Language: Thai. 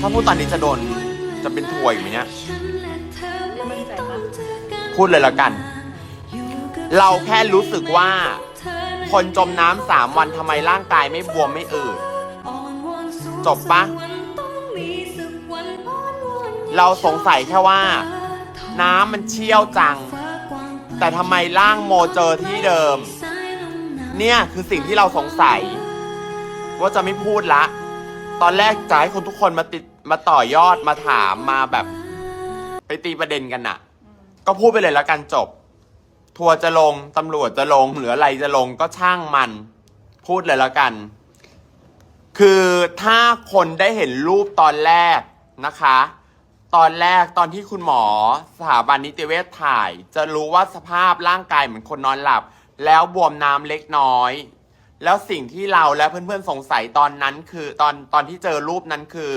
ถ้าพูดตอนนี้จะโดนจะเป็นทัวร์อีกไหมเนี่ย มั่นใจปะพูดเลยละกัน เราแค่รู้สึกว่า คนจมน้ำสามวันทำไมร่างกายไม่บวมไม่อืด จบปะ เราสงสัยแค่ว่า น้ำมันเชี่ยวจัง แต่ทำไมร่างโมเจอที่เดิม เนี่ยคือสิ่งที่เราสงสัย ว่าจะไม่พูดละ ตอนแรกจะให้คนทุกคนมาติด มาต่อยอดมาถามมาแบบ ไปตีประเด็นกันน่ะ ก็พูดไปเลยแล้วกันจบ ทัวร์จะลงตำรวจจะลงหรืออะไรจะลงก็ช่างมัน พูดเลยแล้วกัน คือถ้าคนได้เห็นรูปตอนแรกนะคะ ตอนแรกตอนที่คุณหมอสถาบันนิติเวชถ่าย จะรู้ว่าสภาพร่างกายเหมือนคนนอนหลับ แล้วบวมน้ำเล็กน้อยแล้วสิ่งที่เราและเพื่อนๆสงสัยตอนนั้นคือตอนตอนที่เจอรูปนั้นคือ